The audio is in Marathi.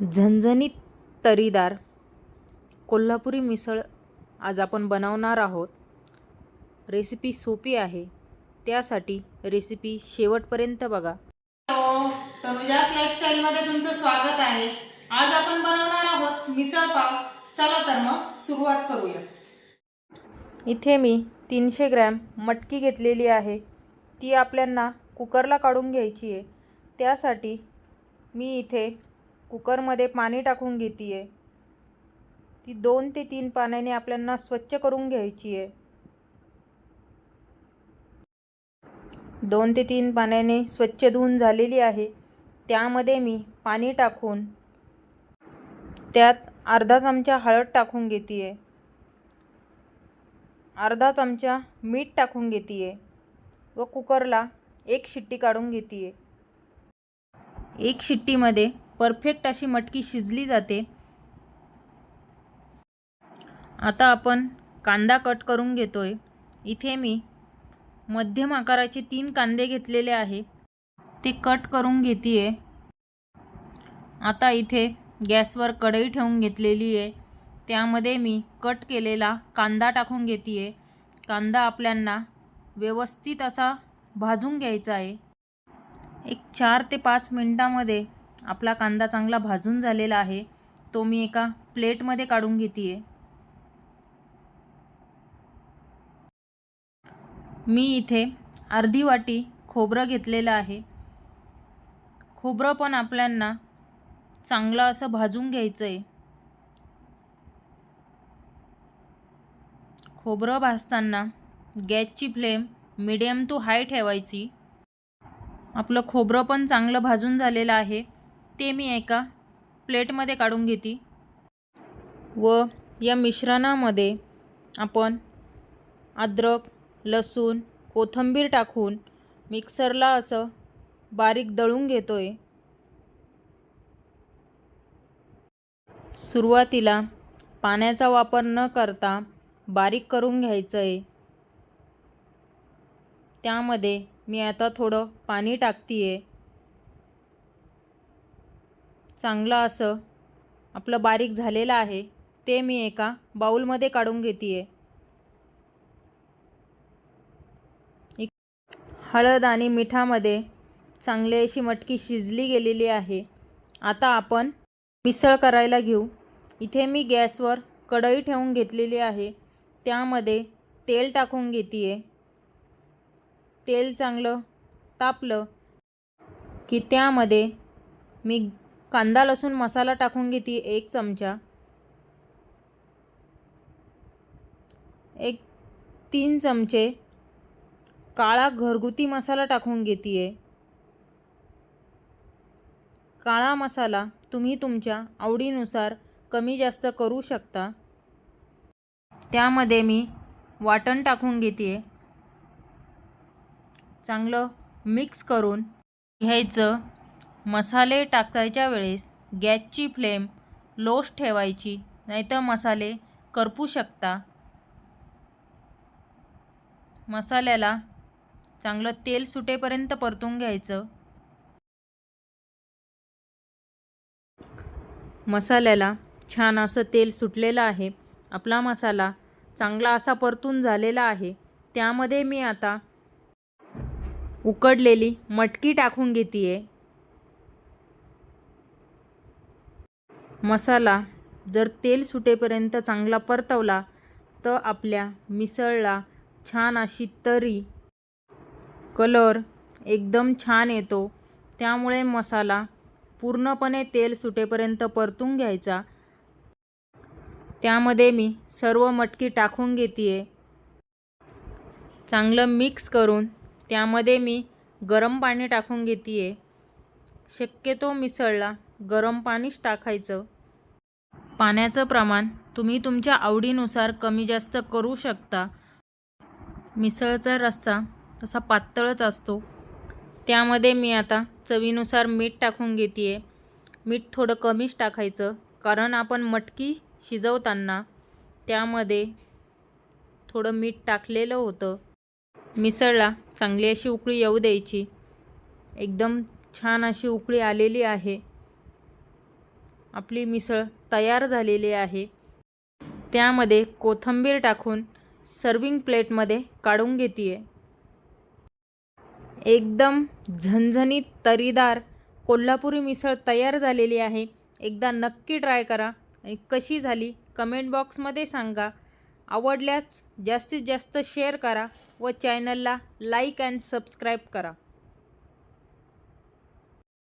झणझणीत तर्रीदार कोल्हापुरी मिसळ आज आपण बनवणार आहोत. रेसिपी सोपी आहे. त्यासाठी रेसिपी शेवटपर्यंत बघा. हॅलो तनुजास लाईफस्टाईलमध्ये तुमचं स्वागत आहे. आज आपण बनवणार आहोत मिसळ पाव. चला तर मग सुरुवात करूया. इथे मी तीनशे ग्रॅम मटकी घेतलेली आहे. ती आपल्यांना कुकरला काढून घ्यायची आहे. त्यासाठी मी इथे कुकरमध्ये पाणी टाकून घेते आहे ती दोन ते तीन पाण्याने आपल्यांना स्वच्छ करून घ्यायची आहे दोन ते तीन पाण्याने स्वच्छ धुवून झालेली आहे. त्यामध्ये मी पाणी टाकून त्यात अर्धा चमचा हळद टाकून घेते आहे अर्धा चमचा मीठ टाकून घेते आहे व कुकरला एक शिट्टी काढून घेते आहे एक शिट्टीमध्ये परफेक्ट अशी मटकी शिजली जाते. आता आपण कांदा कट करून घेतो आहे इथे मी मध्यम आकाराचे तीन कांदे घेतलेले आहे. ते कट करून घेते आहे आता इथे गॅसवर कढई ठेवून घेतलेली आहे. त्यामध्ये मी कट केलेला कांदा टाकून घेते आहे कांदा आपल्यांना व्यवस्थित असा भाजून घ्यायचा आहे. एक चार ते पाच मिनटामध्ये आपला कांदा चांगला भाजून झालेला आहे. तो मी एका प्लेटमध्ये काढून घेते आहे मी इथे अर्धी वाटी खोबरं घेतलेलं आहे. खोबरं पण आपल्यांना चांगलं असं भाजून घ्यायचं आहे खोबरं भाजताना गॅसची फ्लेम मिडियम टू हाय ठेवायची. आपलं खोबरं पण चांगलं भाजून झालेलं आहे. ते मी एका प्लेटमध्ये काढून घेते. व या मिश्रणामध्ये आपण अद्रक लसूण कोथिंबीर टाकून मिक्सरला असं बारीक दळून घेतो आहे सुरुवातीला पाण्याचा वापर न करता बारीक करून घ्यायचं आहे त्यामध्ये मी आता थोडं पाणी टाकते आहे चांगलं असं. आपलं बारीक झालेलं आहे. ते मी एका बाऊलमध्ये काढून घेते आहे हळद आणि मिठामध्ये चांगली अशी मटकी शिजली गेलेली आहे. आता आपण मिसळ करायला घेऊ. इथे मी गॅसवर कढई ठेवून घेतलेली आहे. त्यामध्ये तेल टाकून घेते आहे तेल चांगलं तापलं की त्यामध्ये मी कांदा लसूण मसाला टाकून घेते एक चमचा. एक तीन चमचे काळा घरगुती मसाला टाकून घेते आहे काळा मसाला तुम्ही तुमच्या आवडीनुसार कमी जास्त करू शकता. त्यामध्ये मी वाटण टाकून घेते आहे चांगलं मिक्स करून घ्यायचं. मसाले टाकायच्या वेळेस गॅसची फ्लेम लोच ठेवायची नाहीतर मसाले करपू शकता. मसाल्याला चांगलं तेल सुटेपर्यंत परतून घ्यायचं. मसाल्याला छान असं तेल सुटलेलं आहे. आपला मसाला चांगला असा परतून झालेला आहे. त्यामध्ये मी आता उकडलेली मटकी टाकून घेते आहे मसाला जर तेल सुटेपर्यंत चांगला परतवला तर आपल्या मिसळला छान अशी तरी कलर एकदम छान येतो. त्यामुळे मसाला पूर्णपणे तेल सुटेपर्यंत परतून घ्यायचा. त्यामध्ये मी सर्व मटकी टाकून घेते आहे चांगलं मिक्स करून त्यामध्ये मी गरम पाणी टाकून घेते आहे शक्यतो मिसळला गरम पाणीच टाकायचं. पाण्याचं प्रमाण तुम्ही तुमच्या आवडीनुसार कमी जास्त करू शकता. मिसळचा रस्सा तसा पातळच असतो. त्यामध्ये मी आता चवीनुसार मीठ टाकून घेते आहे मीठ थोडं कमीच टाकायचं कारण आपण मटकी शिजवताना त्यामध्ये थोडं मीठ टाकलेलं होतं. मिसळला चांगली अशी उकळी येऊ द्यायची. एकदम छान अशी उकळी आलेली आहे. आपली मिसळ तयार झालेली आहे. त्यामध्ये कोथिंबीर टाकून सर्विंग प्लेटमध्ये काढून घेते आहे एकदम झणझणीत तरीदार कोल्हापुरी मिसळ तयार झालेली आहे. एकदा नक्की ट्राय करा आणि कशी झाली कमेंट बॉक्समध्ये सांगा. आवडल्यास जास्तीत जास्त शेअर करा व चॅनलला लाईक अँड सबस्क्राईब करा.